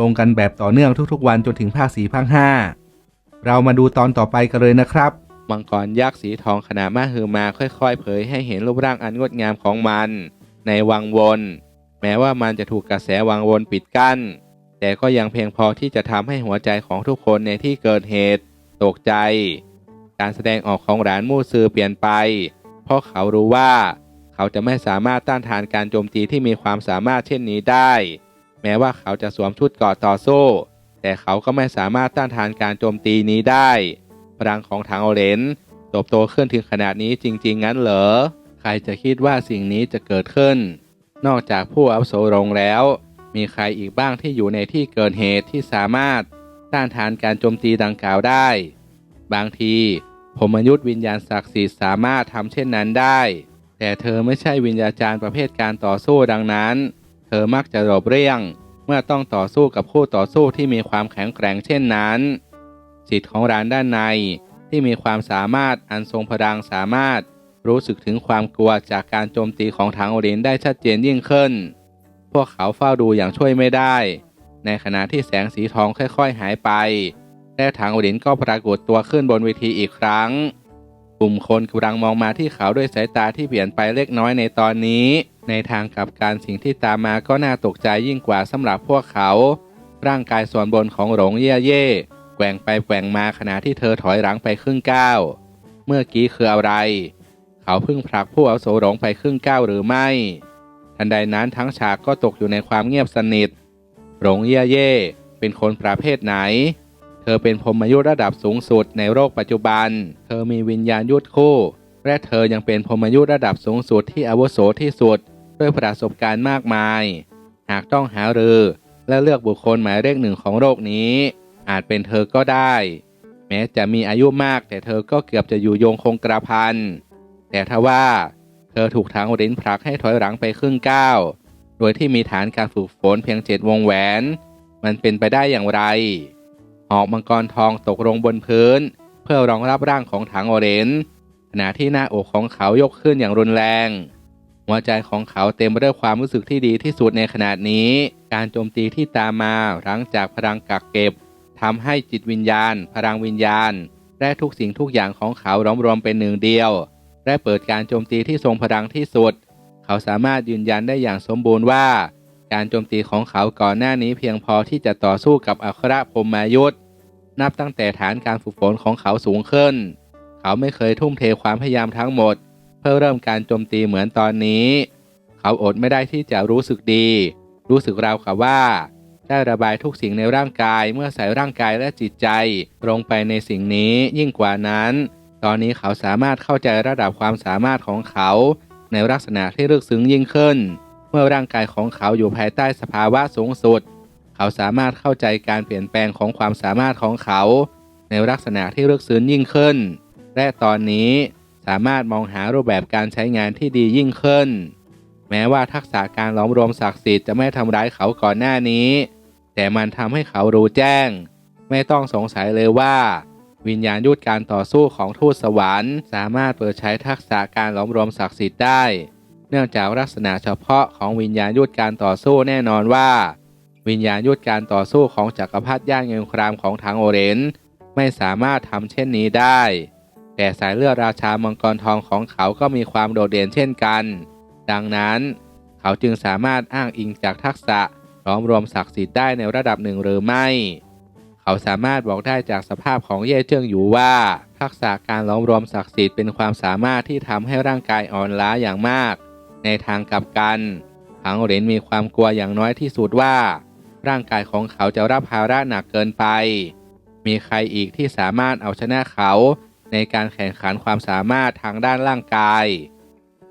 ลงกันแบบต่อเนื่องทุกๆ วันจนถึงภาคสี่ภาคห้าเรามาดูตอนต่อไปกันเลยนะครับมังกรยักษ์สีทองขนาดมหึมาค่อยๆ เผยให้เห็นรูปร่างอันงดงามของมัน ในวังวน แม้ว่ามันจะถูกกระแสวังวนปิดกั้น แต่ก็ยังเพียงพอที่จะทำให้หัวใจของทุกคนในที่เกิดเหตุ ตกใจ การแสดงออกของหลานมู่ซือเปลี่ยนไป เพราะเขารู้ว่า เขาจะไม่สามารถต้านทานการโจมตีที่มีความสามารถเช่นนี้ได้ แม้ว่าเขาจะสวมชุดเกราะต่อสู้ แต่เขาก็ไม่สามารถต้านทานการโจมตีนี้ได้ พลังของทางโอเลนโตบโตขึ้นถึงขนาดนี้จริง ๆ งั้นเหรอ ใครจะคิดว่าสิ่งนี้จะเกิดขึ้น นอกจากผู้อาวุโสลงแล้ว มีใครอีกบ้างที่อยู่ในที่เกิดเหตุที่สามารถต้านทานการโจมตีดังกล่าวได้ บางทีผมมยุทธวิญญาณศักดิ์สิทธิ์สามารถทำเช่นนั้นได้ แต่เธอไม่ใช่วิญญาจารย์ประเภทการต่อสู้ดังนั้น อมักจะหลบเลี่ยง เมื่อต้องต่อสู้กับคู่ต่อสู้ที่มีความแข็งแกร่งเช่นนั้นจิตของร้านด้านในที่มีความสามารถอันทรงพลังสามารถรู้สึกถึงความกลัวจากการโจมตีของทางโอรินได้ชัดเจนยิ่งขึ้น พวกเขาเฝ้าดูอย่างช่วยไม่ได้ ในขณะที่แสงสีทองค่อยๆหายไป และทางโอรินก็ปรากฏตัวขึ้นบนเวทีอีกครั้ง กลุ่มคนกำลังมองมาที่เขาด้วยสายตาที่เปลี่ยนไปเล็กน้อยในตอนนี้ ในทางกลับการสิ่งที่ตามมาก็น่าตกใจยิ่งกว่าสำหรับพวกเขา ร่างกายส่วนบนของหลงเย่เย่แกว่งไปแกว่งมาขณะที่เธอถอยหลังไปครึ่งก้าวเมื่อกี้คืออะไร เขาเพิ่งผลักผู้อาโสหลงไปครึ่งก้าวหรือไม่ ทันใดนั้นทั้งฉากก็ตกอยู่ในความเงียบสนิทหลงเย่เย่เป็นคนประเภทไหน เธอเป็นพรหมยุทธระดับสูงสุดในโลกปัจจุบัน เธอมีวิญญาณยุทธคู่ และเธอยังเป็นพรหมยุทธระดับสูงสุดที่อาวุโสที่สุด ด้วยประสบการณ์มากมาย หากต้องหารือและเลือกบุคคลหมายเลขหนึ่งของโลกนี้ อาจเป็นเธอก็ได้ แม้จะมีอายุมากแต่เธอก็เกือบจะอยู่โยงคงกระพัน แต่ทว่าเธอถูกทางรินผลักให้ถอยหลังไปครึ่งก้าวโดยที่มีฐานการฝึกฝนเพียงเจ็ดวงแหวน มันเป็นไปได้อย่างไรหอกมังกรทองตกลงบนพื้น เพื่อรองรับร่างของถังโอเรนจ์ ขณะที่หน้าอกของเขายกขึ้นอย่างรุนแรง หัวใจของเขาเต็มไปด้วยความรู้สึกที่ดีที่สุดในขณะนี้ การโจมตีที่ตามมาหลังจากพลังกักเก็บทำให้จิตวิญญาณ พลังวิญญาณ และทุกสิ่งทุกอย่างของเขาล้อมรวมเป็นหนึ่งเดียว และเปิดการโจมตีที่ทรงพลังที่สุด เขาสามารถยืนยันได้อย่างสมบูรณ์ว่า การโจมตีของเขาก่อนหน้านี้เพียงพอที่จะต่อสู้กับอัครพรหมายุทธนับตั้งแต่ฐานการฝึกฝนของเขาสูงขึ้น เขาไม่เคยทุ่มเทความพยายามทั้งหมด เพื่อเริ่มการโจมตีเหมือนตอนนี้ เขาอดไม่ได้ที่จะรู้สึกดี รู้สึกราวกับว่า ได้ระบายทุกสิ่งในร่างกายเมื่อใส่ร่างกายและจิตใจลงไปในสิ่งนี้ยิ่งกว่านั้น ตอนนี้เขาสามารถเข้าใจระดับความสามารถของเขา ในลักษณะที่ลึกซึ้งยิ่งขึ้น เมื่อร่างกายของเขาอยู่ภายใต้สภาวะสูงสุด เขาสามารถเข้าใจการเปลี่ยนแปลงของความสามารถของเขา ในลักษณะที่ลึกซึ้งยิ่งขึ้น และตอนนี้สามารถมองหารูปแบบการใช้งานที่ดียิ่งขึ้น แม้ว่าทักษะการล้อมรวมศักดิ์สิทธิ์จะไม่ทำร้ายเขาก่อนหน้านี้ แต่มันทำให้เขารู้แจ้ง ไม่ต้องสงสัยเลยว่า วิญญาณยุทธการต่อสู้ของทูตสวรรค์ สามารถเปิดใช้ทักษะการล้อมรวมศักดิ์สิทธิ์ได้ เนื่องจากลักษณะเฉพาะของวิญญาณยุทธการต่อสู้แน่นอนว่า วิญญาณยุทธการต่อสู้ของจักรพรรดิย่างเงินครามของทางโอเรนไม่สามารถทำเช่นนี้ได้ แต่สายเลือดราชามังกรทองของเขาก็มีความโดดเด่นเช่นกัน ดังนั้น เขาจึงสามารถอ้างอิงจากทักษะล้อมรวมศักดิ์สิทธิ์ได้ในระดับหนึ่งหรือไม่ เขาสามารถบอกได้จากสภาพของเย่เจิ้งอยู่ว่า ทักษะการล้อมรวมศักดิ์สิทธิ์เป็นความสามารถที่ทำให้ร่างกายอ่อนล้าอย่างมาก ในทางกลับกันทังเหรนมีความกลัวอย่างน้อยที่สุดว่า ร่างกายของเขาจะรับภาระหนักเกินไป มีใครอีกที่สามารถเอาชนะเขา ในการแข่งขันความสามารถทางด้านร่างกาย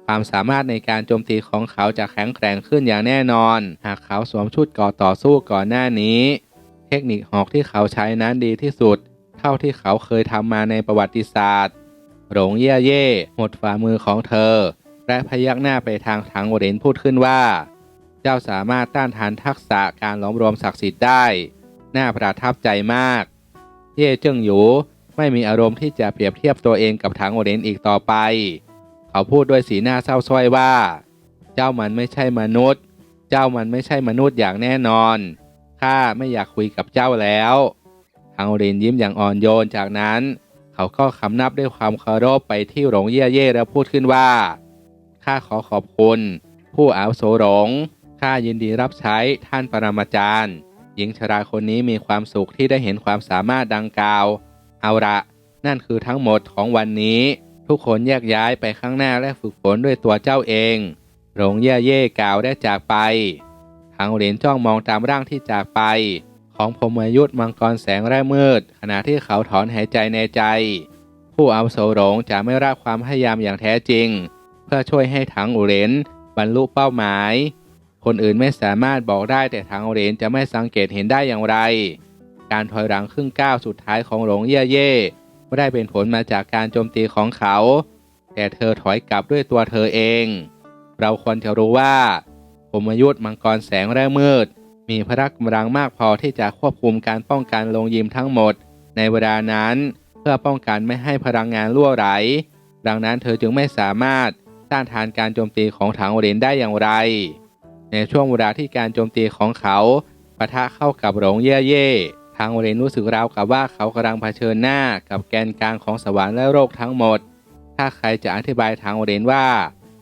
ความสามารถในการโจมตีของเขาจะแข็งแกร่งขึ้นอย่างแน่นอน หากเขาสวมชุดก่อต่อสู้ก่อนหน้านี้ เทคนิคหอกที่เขาใช้นั้นดีที่สุด เท่าที่เขาเคยทำมาในประวัติศาสตร์ หลงเย่เย่หมดฝ่ามือของเธอ และพยักหน้าไปทางถังโอเรนพูดขึ้นว่า เจ้าสามารถต้านทานทักษะการล้อมรวมศักดิ์สิทธิ์ได้ น่าประทับใจมาก เย่เจิ้งหยู ไม่มีอารมณ์ที่จะเปรียบเทียบตัวเองกับถังโอเรนอีกต่อไป เขาพูดด้วยสีหน้าเศร้าส้อยว่า เจ้ามันไม่ใช่มนุษย์ เจ้ามันไม่ใช่มนุษย์อย่างแน่นอน ข้าไม่อยากคุยกับเจ้าแล้วทางโอเรนยิ้มอย่างอ่อนโยนจากนั้น เขาก็คำนับด้วยความเคารพไปที่หลงเย่เย่แล้วพูดขึ้นว่า ข้าขอขอบคุณ ผู้อาวุโสหลง ข้ายินดีรับใช้ท่านปรมาจารย์ หญิงชราคนนี้มีความสุขที่ได้เห็นความสามารถดังกล่าว เอาละนั่นคือทั้งหมดของวันนี้ ทุกคนแยกย้ายไปข้างหน้าและฝึกฝนด้วยตัวเจ้าเองหลงเย่เย่กล่าวได้จากไปทางเหรียญจ้องมองตามร่างที่จากไป ของพมยุทธ์มังกรแสงแร่มืด ขณะที่เขาถอนหายใจในใจ ผู้เอาโสหลงจะไม่รับความพยายามอย่างแท้จริง เพื่อช่วยให้ถังอุเรนบรรลุเป้าหมาย คนอื่นไม่สามารถบอกได้แต่ถังอุเรนจะไม่สังเกตเห็นได้อย่างไร การถอยหลังครึ่งก้าวสุดท้ายของหลงเย่เย่ไม่ได้เป็นผลมาจากการโจมตีของเขา แต่เธอถอยกลับด้วยตัวเธอเอง เราควรจะรู้ว่าพมยุทธ์มังกรแสงแร่มืด มีพละกำลังมากพอที่จะควบคุมการป้องกันลงยิมทั้งหมด ในเวลานั้น เพื่อป้องกันไม่ให้พลังงานล่วไหล ดังนั้นเธอจึงไม่สามารถต้านทานการโจมตีของถังโอเรนได้อย่างไร ในช่วงเวลาที่การโจมตีของเขาปะทะเข้ากับหลงเย่เย่างโอเรนรู้สึกราวกับว่าเขากำลังเผชิญหน้ากับแกนกลางของสวรรค์และโลกทั้งหมด ถ้าใครจะอธิบายทางโอเรนว่า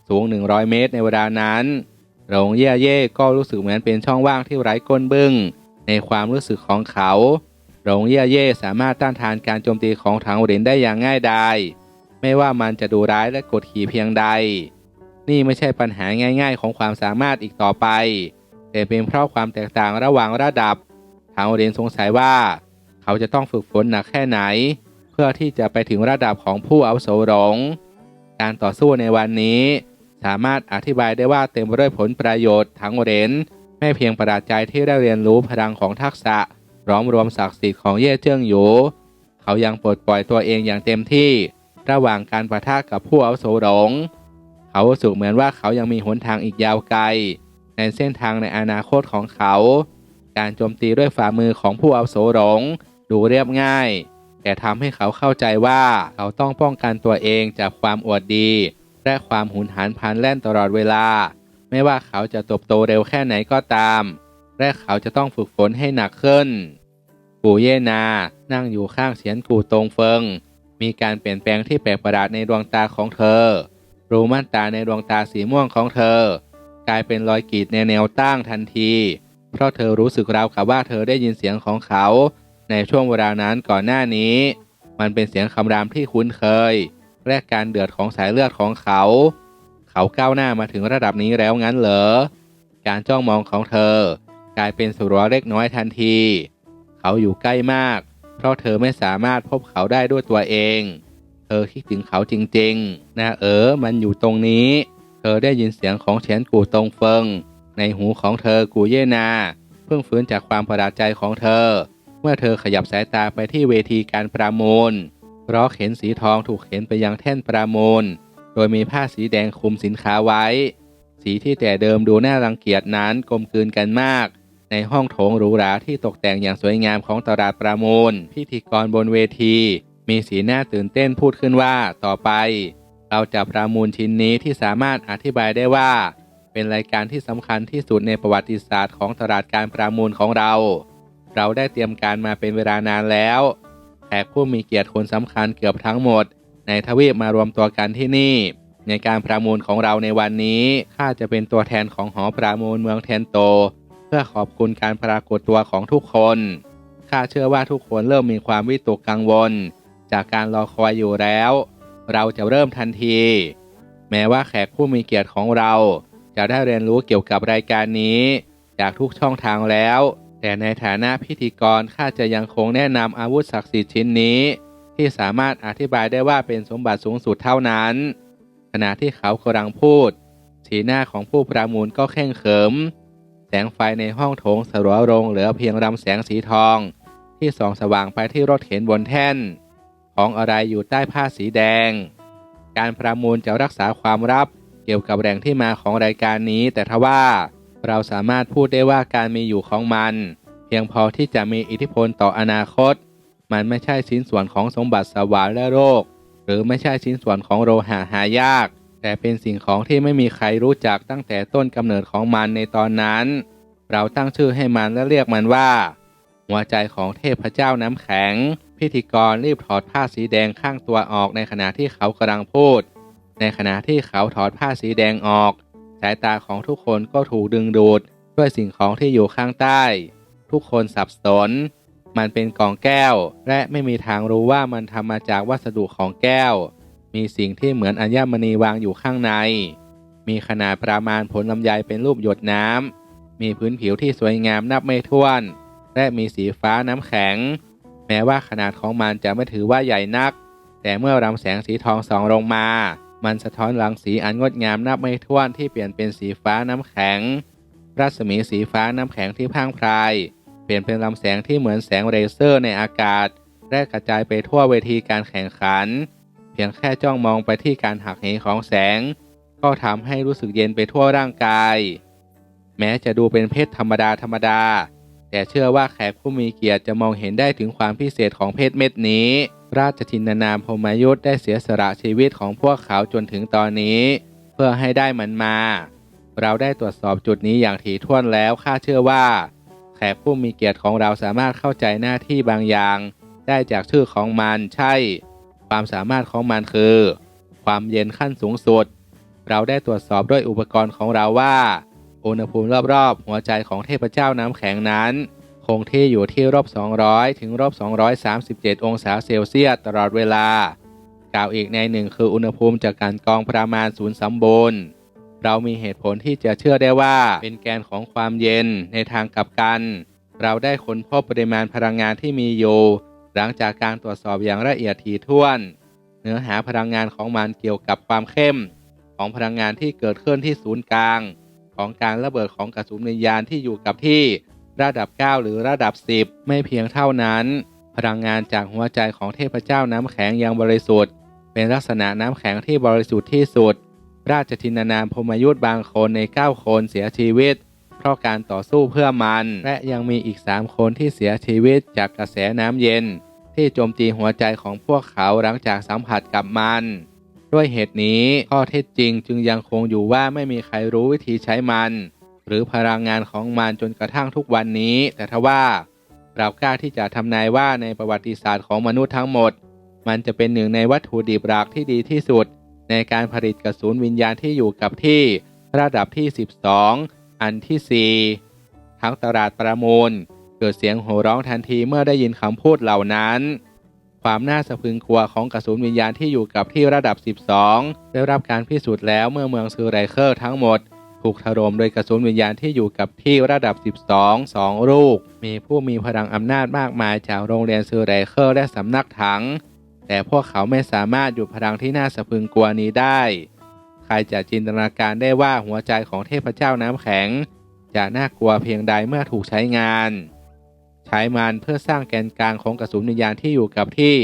สูง 100 เมตรในเวลานั้นหลงเย่เย่ก็รู้สึกเหมือนเป็นช่องว่างที่ไร้ก้นบึ้ง ในความรู้สึกของเขาหลงเย่เย่สามารถต้านทานการโจมตีของถังโอเรนได้อย่างง่ายดายไม่ว่ามันจะดูร้ายและกดขี่เพียงใด นี่ไม่ใช่ปัญหาง่าย ๆ ของความสามารถอีกต่อไป แต่เป็นเพราะความแตกต่างระหว่างระดับางโอเรนสงสัยว่า เขาจะต้องฝึกฝนหนักแค่ไหน เพื่อที่จะไปถึงระดับของผู้อาวุโสหลงการต่อสู้ในวันนี้ สามารถอธิบายได้ว่าเต็มไปด้วยผลประโยชน์ทั้งโอเรนไม่เพียงประหลาดใจที่ได้เรียนรู้พลังของทักษะร้อมรวมศักดิ์สิทธิ์ของเย่เจิ้งหยูเขายังปลดปล่อยตัวเองอย่างเต็มที่ ระหว่างการประทะกับผู้อาวุโสหลงเขารู้สึกเหมือนว่าเขายังมีหนทางอีกยาวไกล ในเส้นทางในอนาคตของเขา การโจมตีด้วยฝ่ามือของผู้อาวุโสหลง ดูเรียบง่าย แต่ทำให้เขาเข้าใจว่าเขาต้องป้องกันตัวเองจากความอวดดี และความหุนหันพลันแล่นตลอดเวลา ไม่ว่าเขาจะตบโตเร็วแค่ไหนก็ตาม และเขาจะต้องฝึกฝนให้หนักขึ้น ปู่เยนา นั่งอยู่ข้างเสียนกูตรงเฟิง มีการเปลี่ยนแปลงที่แปลกประหลาดในดวงตาของเธอ รูม่านตาในดวงตาสีม่วงของเธอ กลายเป็นรอยกรีดในแนวตั้งทันที เพราะเธอรู้สึกราวกับว่าเธอได้ยินเสียงของเขา ในช่วงเวลานั้นก่อนหน้านี้ มันเป็นเสียงคำรามที่คุ้นเคย และการเดือดของสายเลือดของเขา เขาก้าวหน้ามาถึงระดับนี้แล้วงั้นเหรอ การจ้องมองของเธอ กลายเป็นสุรวเล็กน้อยทันที เขาอยู่ใกล้มาก เพราะเธอไม่สามารถพบเขาได้ด้วยตัวเอง เธอคิดถึงเขาจริงๆ นะเออ มันอยู่ตรงนี้ เธอได้ยินเสียงของเฉียนกูตรงเฟิง ในหูของเธอกูเยนา เพิ่งฟื้นจากความประหลาดใจของเธอ เมื่อเธอขยับสายตาไปที่เวทีการประมูลเพราะเข็นสีทองถูกเข็นไปยังแท่นประมูล โดยมีผ้าสีแดงคลุมสินค้าไว้ สีที่แต่เดิมดูน่ารังเกียจนั้นกลมกลืนกันมาก ในห้องโถงหรูหราที่ตกแต่งอย่างสวยงามของตลาดประมูล พิธีกรบนเวที มีสีหน้าตื่นเต้นพูดขึ้นว่าต่อไป เราจะประมูลชิ้นนี้ที่สามารถอธิบายได้ว่า เป็นรายการที่สำคัญที่สุดในประวัติศาสตร์ของตลาดการประมูลของเรา เราได้เตรียมการมาเป็นเวลานานแล้ว แขกผู้มีเกียรติคนสำคัญเกือบทั้งหมด ในทวีปมารวมตัวกันที่นี่ ในการประมูลของเราในวันนี้ข้าจะเป็นตัวแทนของหอประมูลเมืองเทนโต เพื่อขอบคุณการปรากฏตัวของทุกคนข้าเชื่อว่าทุกคนเริ่มมีความวิตกกังวล จากการรอคอยอยู่แล้ว เราจะเริ่มทันที แม้ว่าแขกผู้มีเกียรติของเรา จะได้เรียนรู้เกี่ยวกับรายการนี้ จากทุกช่องทางแล้ว แต่ในฐานะพิธีกรข้าจะยังคงแนะนำอาวุธศักดิ์สิทธิ์ชิ้นนี้ ที่สามารถอธิบายได้ว่าเป็นสมบัติสูงสุดเท่านั้น ขณะที่เขากำลังพูด สีหน้าของผู้ประมูลก็แข็งเขิม แสงไฟในห้องโถงสลัวลงเหลือเพียงรำแสงสีทอง ที่ส่องสว่างไปที่รถเข็นบนแท่น ของอะไรอยู่ใต้ผ้าสีแดง การประมูลจะรักษาความลับ กี่ยวกับแหล่งที่มาของรายการนี้ แต่ทว่าเราสามารถพูดได้ว่าการมีอยู่ของมัน เพียงพอที่จะมีอิทธิพลต่ออนาคต มันไม่ใช่ชิ้นส่วนของสมบัติสวรรค์และโลกหรือไม่ใช่ชิ้นส่วนของโลหะหายาก แต่เป็นสิ่งของที่ไม่มีใครรู้จักตั้งแต่ต้นกำเนิดของมันในตอนนั้น เราตั้งชื่อให้มันและเรียกมันว่า หัวใจของเทพเจ้าน้ำแข็ง พิธีกรรีบถอดผ้าสีแดงข้างตัวออกในขณะที่เขากำลังพูด ในขณะที่เขาถอดผ้าสีแดงออก สายตาของทุกคนก็ถูกดึงดูดด้วยสิ่งของที่อยู่ข้างใต้ ทุกคนสับสน มันเป็นกล่องแก้ว และไม่มีทางรู้ว่ามันทำมาจากวัสดุของแก้ว มีสิ่งที่เหมือนอัญมณีวางอยู่ข้างใน มีขนาดประมาณผลลำไยเป็นรูปหยดน้ำ มีพื้นผิวที่สวยงามนับไม่ถ้วน และมีสีฟ้าน้ำแข็ง แม้ว่าขนาดของมันจะไม่ถือว่าใหญ่นัก แต่เมื่อรำแสงสีทองส่องลงมา มันสะท้อนรังสีอันงดงามนับไม่ถ้วนที่เปลี่ยนเป็นสีฟ้าน้ำแข็ง รัศมีสีฟ้าน้ำแข็งที่พ่างพราย เปลี่ยนเป็นลำแสงที่เหมือนแสงเลเซอร์ในอากาศและกระจายไปทั่วเวทีการแข่งขัน เพียงแค่จ้องมองไปที่การหักเหของแสง ก็ทำให้รู้สึกเย็นไปทั่วร่างกาย แม้จะดูเป็นเพชรธรรมดาธรรมดา แต่เชื่อว่าแขกผู้มีเกียรติจะมองเห็นได้ถึงความพิเศษของเพชรเม็ดนี้ ราชทินานามพรหมยุทธ์ได้เสียสละชีวิตของพวกเขาจนถึงตอนนี้ เพื่อให้ได้มันมา เราได้ตรวจสอบจุดนี้อย่างถี่ถ้วนแล้วข้าเชื่อว่า แขกผู้มีเกียรติของเราสามารถเข้าใจหน้าที่บางอย่าง ได้จากชื่อของมันใช่ ความสามารถของมันคือ ความเย็นขั้นสูงสุด เราได้ตรวจสอบด้วยอุปกรณ์ของเราว่า อุณหภูมิรอบๆ หัวใจของเทพเจ้าน้ำแข็งนั้น คงที่อยู่ที่รบ200 ถึงรบ237 องศาเซลเซียสตลอดเวลา กล่าวอีกในหนึ่งคืออุณหภูมิจากการกองประมาณศูนย์สมบูรณ์ เรามีเหตุผลที่จะเชื่อได้ว่าเป็นแกนของความเย็นในทางกลับกัน เราได้ค้นพบปริมาณพลังงานที่มีอยู่หลังจากการตรวจสอบอย่างละเอียดถี่ถ้วน เนื้อหาพลังงานของมันเกี่ยวกับความเข้ม ของพลังงานที่เกิดขึ้นที่ศูนย์กลาง ของการระเบิดของกระสุนวิญญาณที่อยู่กับที่ ระดับ 9 หรือระดับ 10 ไม่เพียงเท่านั้น พลังงานจากหัวใจของเทพเจ้าน้ำแข็งยังบริสุทธิ์ เป็นลักษณะน้ำแข็งที่บริสุทธิ์ที่สุด ราชทินานามพมยุทธ์บางคนใน 9 คนเสียชีวิต เพราะการต่อสู้เพื่อมัน และยังมีอีก 3 คนที่เสียชีวิตจากกระแสน้ำเย็น ที่โจมตีหัวใจของพวกเขาหลังจากสัมผัสกับมันด้วยเหตุนี้ข้อเท็จจริงจึงยังคงอยู่ว่าไม่มีใครรู้วิธีใช้มัน หรือพลังงานของมันจนกระทั่งทุกวันนี้ แต่ทว่าเรากล้าที่จะทำนายว่าในประวัติศาสตร์ของมนุษย์ทั้งหมด มันจะเป็นหนึ่งในวัตถุดิบหลักที่ดีที่สุด ในการผลิตกระสุนวิญญาณที่อยู่กับที่ระดับที่ 12 อันที่ 4 ทั้งตลาดประมูล เกิดเสียงโห่ร้องทันทีเมื่อได้ยินคำพูดเหล่านั้น ความน่าสะพรึงกลัวของกระสุนวิญญาณที่อยู่กับที่ระดับ 12 ได้รับการพิสูจน์แล้วเมื่อเมืองซูไรเคอร์ทั้งหมด ถูกถล่มโดยกระสุนวิญญาณที่อยู่กับที่ระดับ 12 2 ลูก มีผู้มีพลังอำนาจมากมายจากโรงเรียนซูไรเคอร์และสำนักถัง แต่พวกเขาไม่สามารถหยุดพลังที่น่าสะพรึงกลัวนี้ได้ ใครจะจินตนาการได้ว่าหัวใจของเทพเจ้าน้ำแข็ง จะน่ากลัวเพียงใดเมื่อถูกใช้งาน ใช้มันเพื่อสร้างแกนกลางของกระสุนวิญญาณที่อยู่กับที่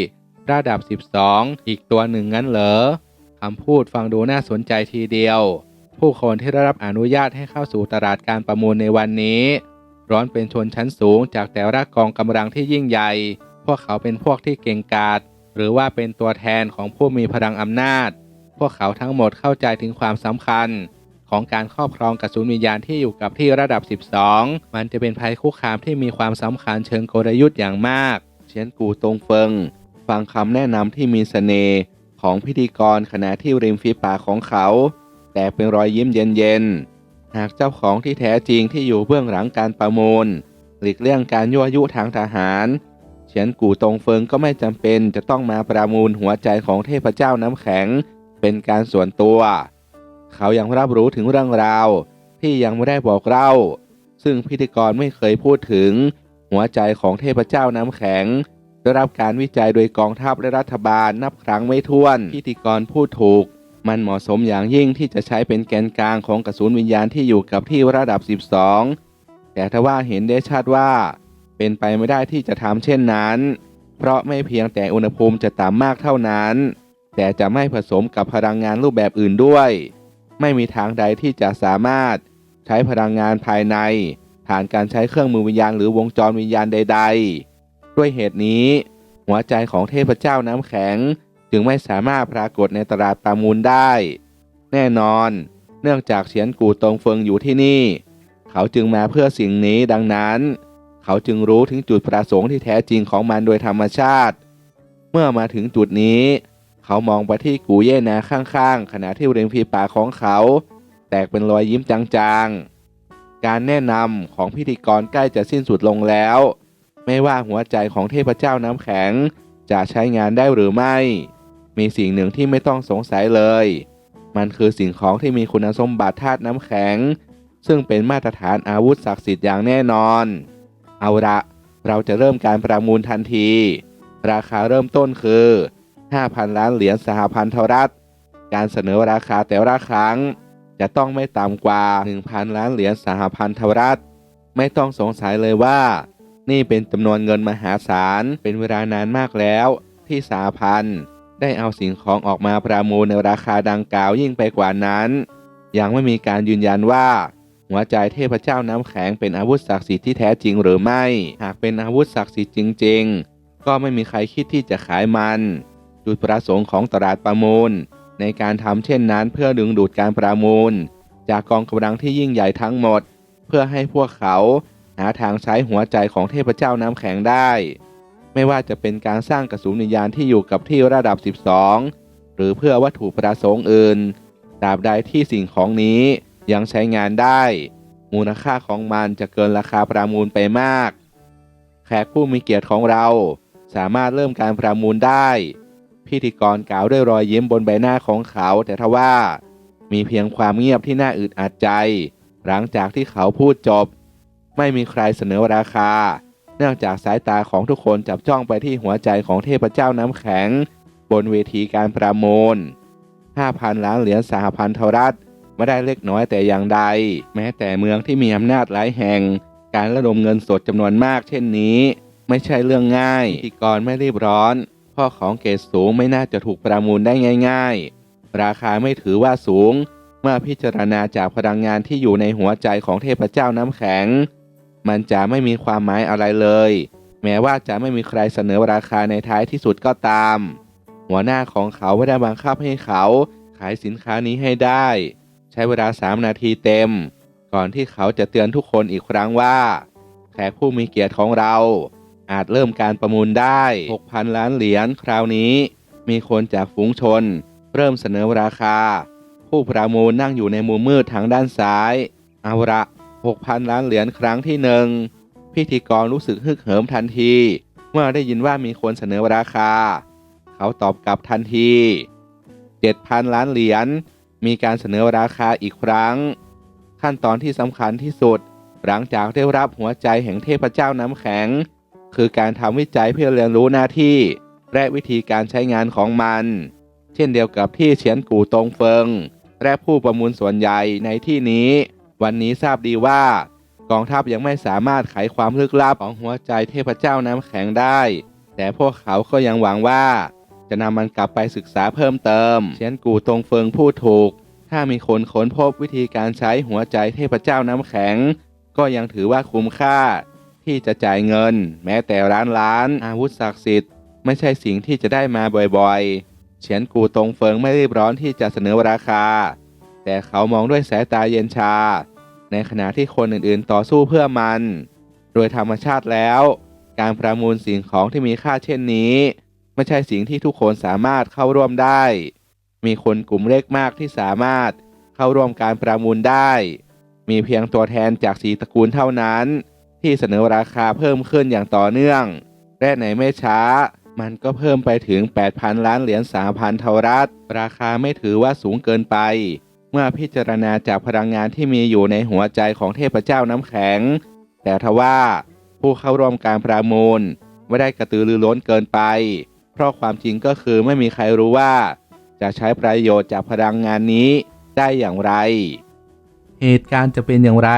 ระดับ 12 อีกตัวหนึ่งงั้นเหรอคำพูดฟังดูน่าสนใจทีเดียว ผู้คนที่ได้รับอนุญาตให้เข้าสู่ตลาดการประมูลในวันนี้ ร้อนเป็นชนชั้นสูงจากแต่ละกองกำลังที่ยิ่งใหญ่ พวกเขาเป็นพวกที่เก่งกาจหรือว่าเป็นตัวแทนของผู้มีพลังอำนาจ พวกเขาทั้งหมดเข้าใจถึงความสำคัญ ของการครอบครองกระสุนวิญญาณที่อยู่กับที่ระดับ 12 มันจะเป็นภัยคุกคามที่มีความสำคัญเชิงกลยุทธ์อย่างมาก เชียนกูตงเฟิง ฟังคำแนะนำที่มีเสน่ห์ของพิธีกรขณะที่ริมฝีปากของเขา แต่เป็นรอยยิ้มเย็นๆ หากเจ้าของที่แท้จริงที่อยู่เบื้องหลังการประมูล หลีกเลี่ยงการยั่วยุทางทหาร เฉียนกู่ตงเฟิงก็ไม่จำเป็นจะต้องมาประมูลหัวใจของเทพเจ้าน้ำแข็ง เป็นการส่วนตัว เขายังรับรู้ถึงเรื่องราว ที่ยังไม่ได้บอกเล่า ซึ่งพิธีกรไม่เคยพูดถึง หัวใจของเทพเจ้าน้ำแข็งได้รับการวิจัยโดยกองทัพและรัฐบาลนับครั้งไม่ถ้วน พิธีกรพูดถูก มันเหมาะสมอย่างยิ่งที่จะใช้เป็นแกนกลางของกระสุนวิญญาณที่อยู่กับที่ระดับ 12 แต่ทว่าเห็นได้ชัดว่า เป็นไปไม่ได้ที่จะทำเช่นนั้น เพราะไม่เพียงแต่อุณหภูมิจะต่ำมากเท่านั้น แต่จะไม่ผสมกับพลังงานรูปแบบอื่นด้วย ไม่มีทางใดที่จะสามารถใช้พลังงานภายในผ่านการใช้เครื่องมือวิญญาณหรือวงจรวิญญาณใด ๆ ด้วยเหตุนี้ หัวใจของเทพเจ้าน้ำแข็ง จึงไม่สามารถปรากฏในตลาดประมูลได้ แน่นอน เนื่องจากเฉียนกูตงเฟิงอยู่ที่นี่ เขาจึงมาเพื่อสิ่งนี้ดังนั้น เขาจึงรู้ถึงจุดประสงค์ที่แท้จริงของมันโดยธรรมชาติ เมื่อมาถึงจุดนี้ เขามองไปที่กูเย่นาข้างๆ ขณะที่ริมฝีปากของเขา แตกเป็นรอยยิ้มจางๆ การแนะนำของพิธีกรใกล้จะสิ้นสุดลงแล้ว ไม่ว่าหัวใจของเทพเจ้าน้ำแข็งจะใช้งานได้หรือไม่ มีสิ่งหนึ่งที่ไม่ต้องสงสัยเลย มันคือสิ่งของที่มีคุณสมบัติธาตุน้ำแข็ง ซึ่งเป็นมาตรฐานอาวุธศักดิ์สิทธิ์อย่างแน่นอน เอาละเราจะเริ่มการประมูลทันที ราคาเริ่มต้นคือ 5,000 ล้านเหรียญสหพันธรัฐ การเสนอราคาแต่ละครั้ง จะต้องไม่ต่ำกว่า 1,000 ล้านเหรียญสหพันธรัฐ ไม่ต้องสงสัยเลยว่า นี่เป็นจำนวนเงินมหาศาล เป็นเวลานานมากแล้ว ที่สหพันธ์ ได้เอาสิ่งของออกมาประมูลในราคาดังกล่าวยิ่งไปกว่านั้น ยังไม่มีการยืนยันว่า หัวใจเทพเจ้าน้ำแข็งเป็นอาวุธศักดิ์สิทธิ์ที่แท้จริงหรือไม่ หากเป็นอาวุธศักดิ์สิทธิ์จริง ๆ ก็ไม่มีใครคิดที่จะขายมัน จุดประสงค์ของตลาดประมูล ในการทำเช่นนั้นเพื่อดึงดูดการประมูล จากกองกำลังที่ยิ่งใหญ่ทั้งหมด เพื่อให้พวกเขาหาทางใช้หัวใจของเทพเจ้าน้ำแข็งได้ ไม่ว่าจะเป็นการสร้างกระสุนวิญญาณที่อยู่กับที่ระดับ 12 หรือเพื่อวัตถุประสงค์อื่นตราบใดที่สิ่งของนี้ยังใช้งานได้ มูลค่าของมันจะเกินราคาประมูลไปมาก แขกผู้มีเกียรติของเราสามารถเริ่มการประมูลได้ พิธีกรกล่าวด้วยรอยยิ้มบนใบหน้าของเขา แต่ทว่า มีเพียงความเงียบที่น่าอึดอัดใจ หลังจากที่เขาพูดจบ ไม่มีใครเสนอราคา เนื่องจากสายตาของทุกคนจับจ้องไปที่หัวใจของเทพเจ้าน้ำแข็ง บนเวทีการประมูล 5,000 ล้านเหรียญสหพันธรัฐไม่ได้เล็กน้อยแต่อย่างใด แม้แต่เมืองที่มีอำนาจหลายแห่ง การระดมเงินสดจำนวนมาก เช่นนี้ ไม่ใช่เรื่องง่ายพิธีกรไม่รีบร้อนเพ่อของเกรดสูงไม่น่าจะถูกประมูลได้ง่าย ๆ ราคาไม่ถือว่าสูง เมื่อพิจารณาจากพลังงานที่อยู่ในหัวใจของเทพเจ้าน้ำแข็ง มันจะไม่มีความหมายอะไรเลย แม้ว่าจะไม่มีใครเสนอราคาในท้ายที่สุดก็ตาม หัวหน้าของเขาไม่ได้บังคับให้เขาขายสินค้านี้ให้ได้ ใช้เวลา 3 นาทีเต็ม ก่อนที่เขาจะเตือนทุกคนอีกครั้งว่าแขกผู้มีเกียรติของเรา อาจเริ่มการประมูลได้ 6,000 ล้านเหรียญคราวนี้ มีคนจากฝูงชน เริ่มเสนอราคา ผู้ประมูลนั่งอยู่ในมุมมืดทางด้านซ้าย เอาละ 6,000 ล้านเหรียญครั้งที่หนึ่งพิธีกรรู้สึกฮึกเหิมทันที เมื่อได้ยินว่ามีคนเสนอราคา เขาตอบกลับทันที 7,000 ล้านเหรียญมีการเสนอราคาอีกครั้ง ขั้นตอนที่สำคัญที่สุด หลังจากได้รับหัวใจแห่งเทพเจ้าน้ำแข็ง คือการทำวิจัยเพื่อเรียนรู้หน้าที่ และวิธีการใช้งานของมัน เช่นเดียวกับที่เฉียนกูตงเฟิง และผู้ประมูลส่วนใหญ่ในที่นี้ วันนี้ทราบดีว่ากองทัพยังไม่สามารถไขความลึกลับของหัวใจเทพเจ้าน้ำแข็งได้ แต่พวกเขาก็ยังหวังว่า จะนำมันกลับไปศึกษาเพิ่มเติม เชียนกูตรงเฟิงพูดถูก ถ้ามีคนค้นพบวิธีการใช้หัวใจเทพเจ้าน้ำแข็ง ก็ยังถือว่าคุ้มค่า ที่จะจ่ายเงิน แม้แต่ร้านล้าน อาวุธศักดิ์สิทธิ์ไม่ใช่สิ่งที่จะได้มาบ่อยๆ เฉียนกูตรงเฟิงไม่รีบร้อนที่จะเสนอราคา แต่เขามองด้วยสายตาเย็นชา ในขณะที่คนอื่นๆ ต่อสู้เพื่อมัน โดยธรรมชาติแล้ว การประมูลสิ่งของที่มีค่าเช่นนี้ ไม่ใช่สิ่งที่ทุกคนสามารถเข้าร่วมได้ มีคนกลุ่มเล็กมากที่สามารถเข้าร่วมการประมูลได้ มีเพียงตัวแทนจากสีตระกูลเท่านั้น ที่เสนอราคาเพิ่มขึ้นอย่างต่อเนื่อง และในไม่ช้ามันก็เพิ่มไปถึง 8,000 ล้านเหรียญสาพันเทารัฐราคาไม่ถือว่าสูงเกินไป มื่อพิจารณาจากพลังงานที่มีอยู่ในหัวใจของเทพเจ้าน้ำแข็ง แต่ทว่าผู้เข้าร่วมการประมูล ไม่ได้กระตือรือร้นเกินไป เพราะความจริงก็คือไม่มีใครรู้ว่า จะใช้ประโยชน์จากพลังงานนี้ได้อย่างไร เหตุการณ์จะเป็นอย่างไร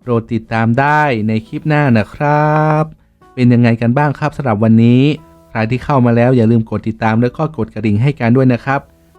โปรดติดตามได้ในคลิปหน้านะครับ เป็นยังไงกันบ้างครับสำหรับวันนี้ ใครที่เข้ามาแล้วอย่าลืมกดติดตามแล้วก็กดกระดิ่งให้กันด้วยนะครับ